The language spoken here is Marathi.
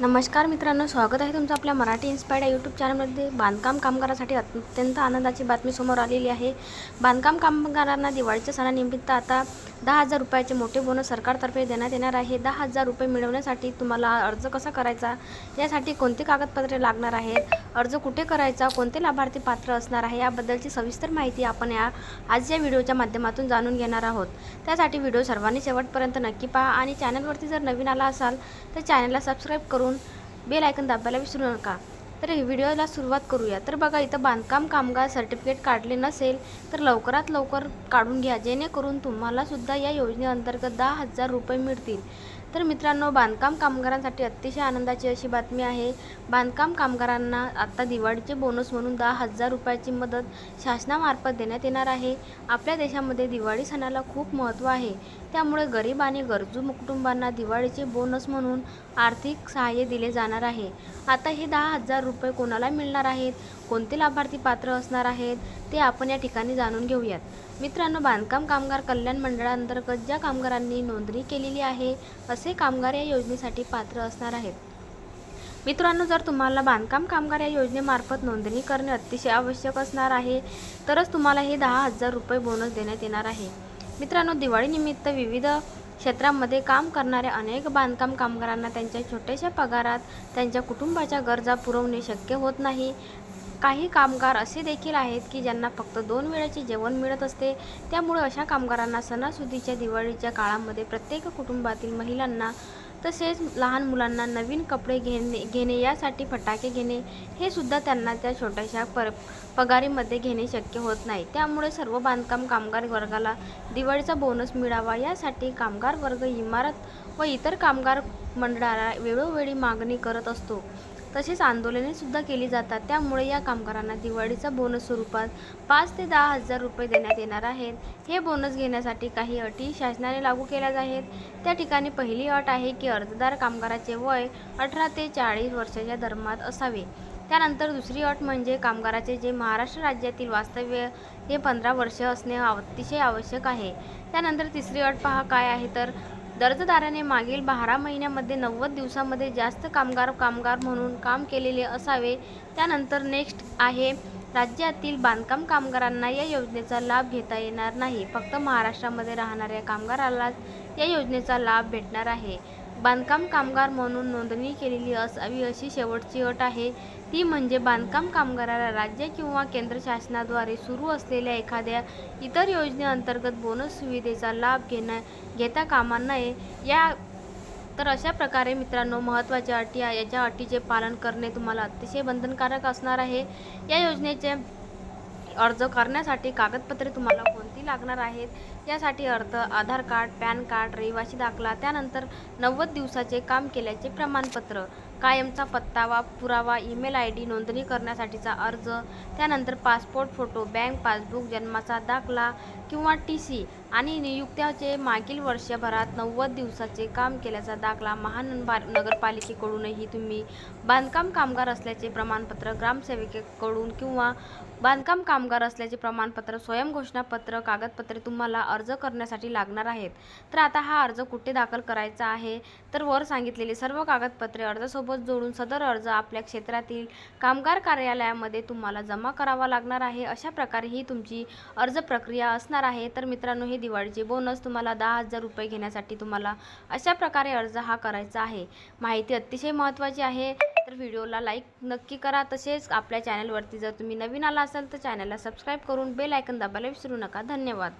नमस्कार मित्रांनो स्वागत आहे तुमचं आपल्या मराठी इन्स्पायर्ड या यूट्यूब चॅनलमध्ये बांधकाम कामगारासाठी अत्यंत आनंदाची बातमी समोर आलेली आहे. बांधकाम कामगारांना दिवाळीच्या सणानिमित्त आता दहा हजार रुपयाचे मोठे बोनस सरकारतर्फे देण्यात येणार आहे. दहा हजार रुपये मिळवण्यासाठी तुम्हाला अर्ज कसा करायचा? यासाठी कोणती कागदपत्रे लागणार आहेत? अर्ज कुठे करायचा? कोणते लाभार्थी पात्र असणार आहे? याबद्दलची सविस्तर माहिती आपण या आज या व्हिडिओच्या माध्यमातून जाणून घेणार आहोत. त्यासाठी व्हिडिओ सर्वांनी शेवटपर्यंत नक्की पहा आणि चॅनलवरती जर नवीन आला असाल तर चॅनलला सबस्क्राईब करून बेल आयकन दाबायला विसरू नका. तर हे व्हिडिओला सुरुवात करूया. तर बघा इथं बांधकाम कामगार सर्टिफिकेट काढले नसेल तर लवकरात लवकर काढून घ्या. जेणेकरून तुम्हालासुद्धा या योजनेअंतर्गत दहा हजार रुपये मिळतील. तर मित्रांनो बांधकाम कामगारांसाठी अतिशय आनंदाची अशी बातमी आहे. बांधकाम कामगारांना आता दिवाळीचे बोनस म्हणून दहा हजार रुपयाची मदत शासनामार्फत देण्यात येणार आहे. आपल्या देशामध्ये दिवाळी सणाला खूप महत्त्व आहे. त्यामुळे गरीब आणि गरजू कुटुंबांना दिवाळीचे बोनस म्हणून आर्थिक सहाय्य दिले जाणार आहे. आता हे दहा हजार रुपये कोणाला मिळणार आहेत? कोणते लाभार्थी पात्र असणार आहेत? ते आपण या ठिकाणी जाणून घेऊयात. मित्रांनो बांधकाम कामगार कल्याण मंडळांतर्गत ज्या कामगारांनी नोंदणी केलेली आहे असे कामगार या योजनेसाठी पात्र असणार आहेत. मित्रांनो जर तुम्हाला बांधकाम कामगार या योजनेमार्फत नोंदणी करणे अतिशय आवश्यक असणार आहे तरच तुम्हाला हे दहा हजार रुपये बोनस देण्यात येणार आहे. मित्रांनो दिवाळीनिमित्त विविध क्षेत्रामध्ये काम करणाऱ्या अनेक बांधकाम कामगारांना त्यांच्या छोट्याशा पगारात त्यांच्या कुटुंबाच्या गरजा पुरवणे शक्य होत नाही. काही कामगार असे देखील आहेत की ज्यांना फक्त दोन वेळाचे जेवण मिळत असते. त्यामुळे अशा कामगारांना सणासुदीच्या दिवाळीच्या काळामध्ये प्रत्येक कुटुंबातील महिलांना तसेच लहान मुलांना नवीन कपडे घेणे घेणे यासाठी फटाके घेणे हे सुद्धा त्यांना त्या छोट्याशा पर पगारीमध्ये घेणे शक्य होत नाही. त्यामुळे सर्व बांधकाम कामगार वर्गाला दिवाळीचा बोनस मिळावा यासाठी कामगार वर्ग इमारत व इतर कामगार मंडळाला वेळोवेळी मागणी करत असतो. तसेच आंदोलने सुद्धा केली जातात. त्यामुळे या कामगारांना दिवाळीचा बोनस स्वरूपात पाच ते दहा हजार रुपये देण्यात येणार आहेत. हे बोनस घेण्यासाठी काही अटी शासनाने लागू केल्या आहेत. त्या ठिकाणी पहिली अट आहे की अर्जदार कामगाराचे वय अठरा ते चाळीस वर्षाच्या दरम्यान असावे. त्यानंतर दुसरी अट म्हणजे कामगाराचे जे महाराष्ट्र राज्यातील वास्तव्य हे पंधरा वर्ष असणे अतिशय आवश्यक आहे. त्यानंतर तिसरी अट पहा काय आहे? तर दर्जदाराने मागील बारा महिन्यामध्ये नव्वद दिवसामध्ये जास्त कामगार कामगार म्हणून काम केलेले असावे त्यानंतर नेक्स्ट आहे राज्यातील बांधकाम कामगारांना या योजनेचा लाभ घेता येणार नाही. फक्त महाराष्ट्रामध्ये राहणाऱ्या कामगारालाच या योजनेचा लाभ भेटणार आहे. बांधकाम कामगार म्हणून नोंदणी केलेली असावी अशी शेवटची अट आहे. ती म्हणजे बांधकाम कामगाराला राज्य किंवा केंद्र शासनाद्वारे सुरू असलेल्या एखाद्या इतर योजनेअंतर्गत बोनस सुविधेचा लाभ घेणं घेता कामा नये. या तर अशा प्रकारे मित्रांनो महत्त्वाच्या अटी आहे याच्या अटीचे पालन करणे तुम्हाला अतिशय बंधनकारक असणार आहे. या योजनेचे अर्ज करण्यासाठी कागदपत्रे तुम्हाला कोणती लागणार आहेत. यासाठी अर्ज आधार कार्ड पॅन कार्ड रहिवासी दाखला त्यानंतर नव्वद दिवसाचे काम केल्याचे प्रमाणपत्र कायमचा पत्ता वा पुरावा ईमेल आय डी नोंदणी करण्यासाठीचा अर्ज त्यानंतर पासपोर्ट फोटो बँक पासबुक जन्माचा दाखला किंवा टी सी आणि नियुक्त्याचे मागील वर्षभरात नव्वद दिवसाचे काम केल्याचा दाखला महानगरपा नगरपालिकेकडूनही तुम्ही बांधकाम कामगार असल्याचे प्रमाणपत्र ग्रामसेविकेकडून किंवा बांधकाम कामगार असल्याचे प्रमाणपत्र स्वयंघोषणापत्र कागदपत्रे तुम्हाला अर्ज करण्यासाठी लागणार आहेत. तर आता हा अर्ज कुठे दाखल करायचा आहे? तर वर सांगितलेली सर्व कागदपत्रे अर्जासोबत जोडून सदर अर्ज आपल्या क्षेत्रातील कामगार कार्यालयामध्ये तुम्हाला जमा करावा लागणार आहे. अशा प्रकारे ही तुमची अर्ज प्रक्रिया असणार आहे. तर मित्रांनो हे दिवाळीचे बोनस तुम्हाला दहा हजार रुपये घेण्यासाठी तुम्हाला अशा प्रकारे अर्ज हा करायचा आहे. माहिती अतिशय महत्त्वाची आहे. तर व्हिडिओला लाईक नक्की करा. तसेच आपल्या चॅनलवरती जर तुम्ही नवीन आला असाल तर चॅनलला सबस्क्राईब करून बेल आयकन दाबायला विसरू नका. धन्यवाद.